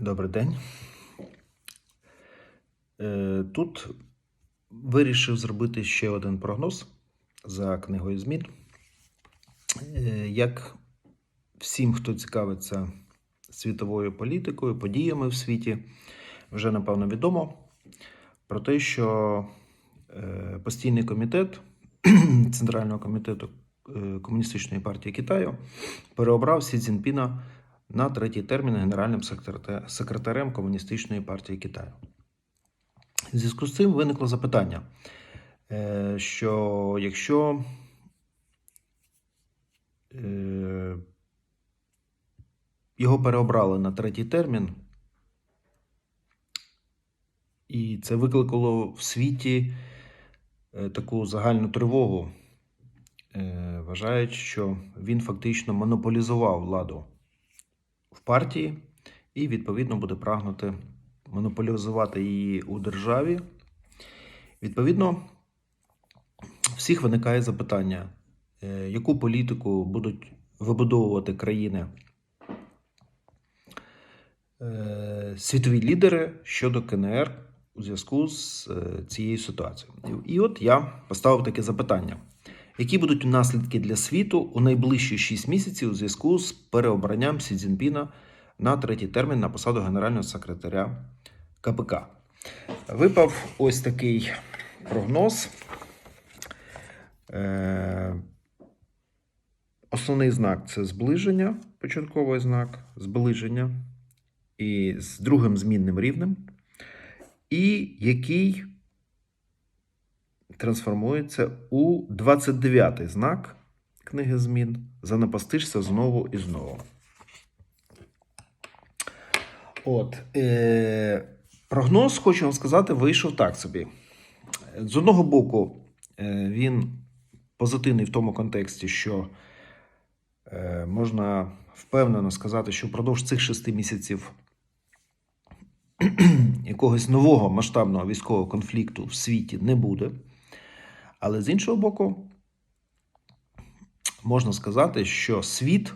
Добрий день. Е, Тут вирішив зробити ще один прогноз за книгою змін. Е, Як всім, хто цікавиться світовою політикою, подіями в світі, вже напевно відомо про те, що е, постійний комітет Центрального комітету Комуністичної партії Китаю переобрав Сі Цзіньпіна на третій термін генеральним секретарем Комуністичної партії Китаю. В зв'язку з цим виникло запитання, е, що якщо е, його переобрали на третій термін, і це викликало в світі е, таку загальну тривогу. Вважають, що він фактично монополізував владу партії і, відповідно, буде прагнути монополізувати її у державі. Відповідно, всіх виникає запитання, е, яку політику будуть вибудовувати країни е, світові лідери щодо КНР у зв'язку з е, цією ситуацією. І от я поставив таке запитання. Які будуть наслідки для світу у найближчі 6 місяців у зв'язку з переобранням Сі Цзіньпіна на третій термін на посаду генерального секретаря КПК? Випав ось такий прогноз. Е, Основний знак це зближення, початковий знак зближення, і з другим змінним рівнем, і який трансформується у 29-й знак книги змін Занапастишся знову і знову. От, е, прогноз, хочу вам сказати, вийшов так собі. З одного боку, е, він позитивний в тому контексті, що е, можна впевнено сказати, що впродовж цих шести місяців якогось нового масштабного військового конфлікту в світі не буде. Але з іншого боку, можна сказати, що світ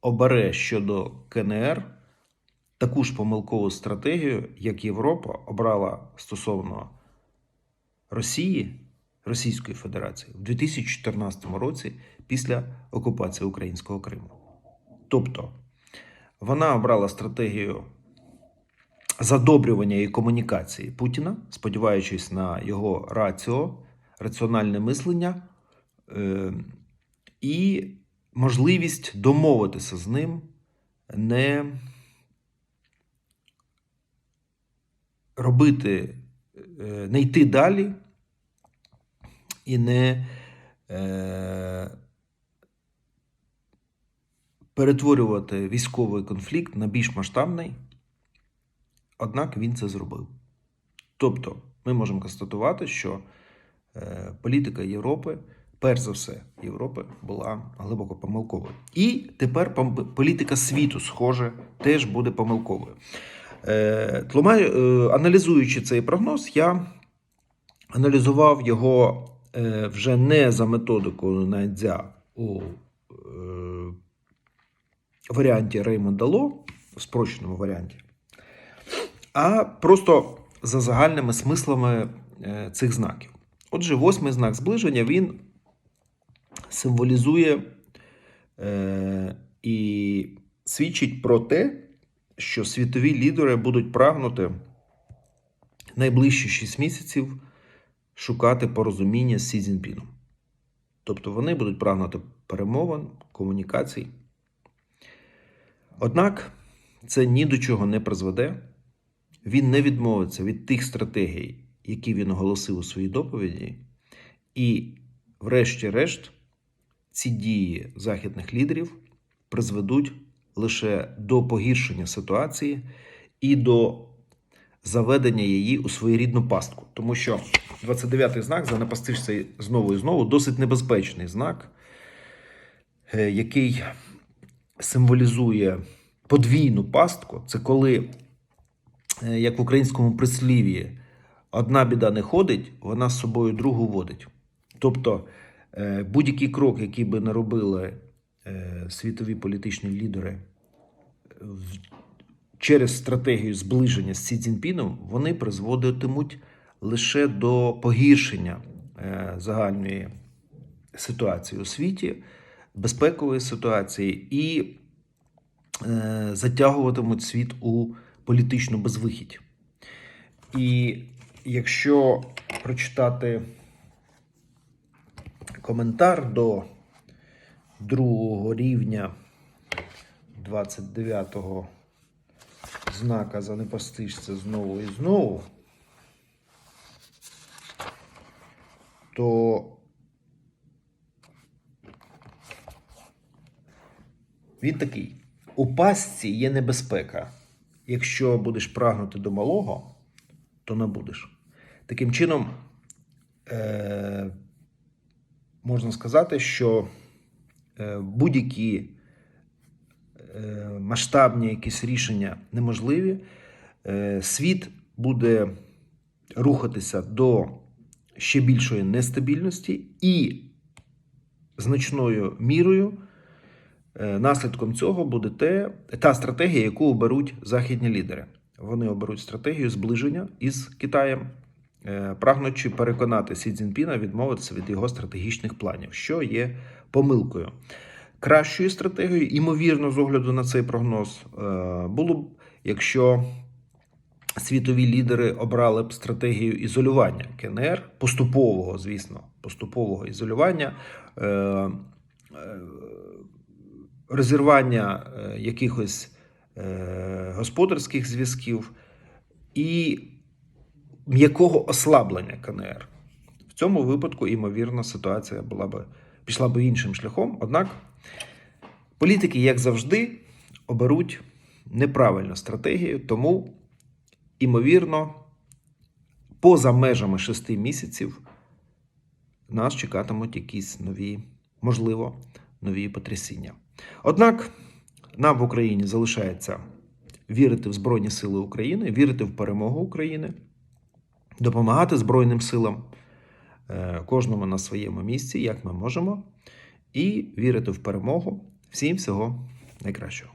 обере щодо КНР таку ж помилкову стратегію, як Європа обрала стосовно Росії, Російської Федерації в 2014 році після окупації українського Криму. Тобто вона обрала стратегію задобрювання і комунікації Путіна, сподіваючись на його раціо, раціональне мислення е, і можливість домовитися з ним, не робити, е, не йти далі і не е, перетворювати військовий конфлікт на більш масштабний. Однак він це зробив. Тобто, ми можемо констатувати, що політика Європи, перш за все, Європи була глибоко помилковою. І тепер політика світу, схоже, теж буде помилковою. Е, тлумаю, е, аналізуючи цей прогноз, я аналізував його е, вже не за методикою Найдзя у е, варіанті Реймонда Ло, в спрощеному варіанті, а просто за загальними смислами е, цих знаків. Отже, восьмий знак зближення він символізує е, і свідчить про те, що світові лідери будуть прагнути найближчі 6 місяців шукати порозуміння з Сі Цзіньпіном. Тобто вони будуть прагнути перемовин, комунікацій. Однак це ні до чого не призведе. Він не відмовиться від тих стратегій, які він оголосив у своїй доповіді, і, врешті-решт, ці дії західних лідерів призведуть лише до погіршення ситуації і до заведення її у своєрідну пастку. Тому що 29-й знак занапастишся знову і знову досить небезпечний знак, е, який символізує подвійну пастку. Це коли, е, як в українському прислів'ї, одна біда не ходить, вона з собою другу водить. Тобто е, будь-який крок, який би не робили е, світові політичні лідери через стратегію зближення з Сі Цзіньпіном вони призводитимуть лише до погіршення е, загальної ситуації у світі, безпекової ситуації і е, затягуватимуть світ у політичну безвихідь. І якщо прочитати коментар до другого рівня 29-го знака за непостижця знову і знову, то він такий: у пастці є небезпека. Якщо будеш прагнути до малого, то набудеш. Таким чином, е- можна сказати, що е- будь-які е- масштабні якісь рішення неможливі. Е- світ буде рухатися до ще більшої нестабільності і значною мірою. Наслідком цього буде те, та стратегія, яку оберуть західні лідери. Вони оберуть стратегію зближення із Китаєм, е, прагнучи переконати Сі Цзіньпіна відмовитися від його стратегічних планів, що є помилкою. Кращою стратегією, імовірно, з огляду на цей прогноз, е, було б, якщо світові лідери обрали б стратегію ізолювання КНР, поступового, звісно, поступового ізолювання. е, розірвання е, якихось господарських зв'язків і м'якого ослаблення КНР. В цьому випадку, ймовірно, ситуація була б, пішла б іншим шляхом. Однак політики, як завжди, оберуть неправильну стратегію, тому, ймовірно, поза межами шести місяців нас чекатимуть якісь нові, можливо, нові потрясіння. Однак нам в Україні залишається вірити в Збройні Сили України, вірити в перемогу України, допомагати Збройним силам, е, кожному на своєму місці, як ми можемо, і вірити в перемогу. Всім всього найкращого.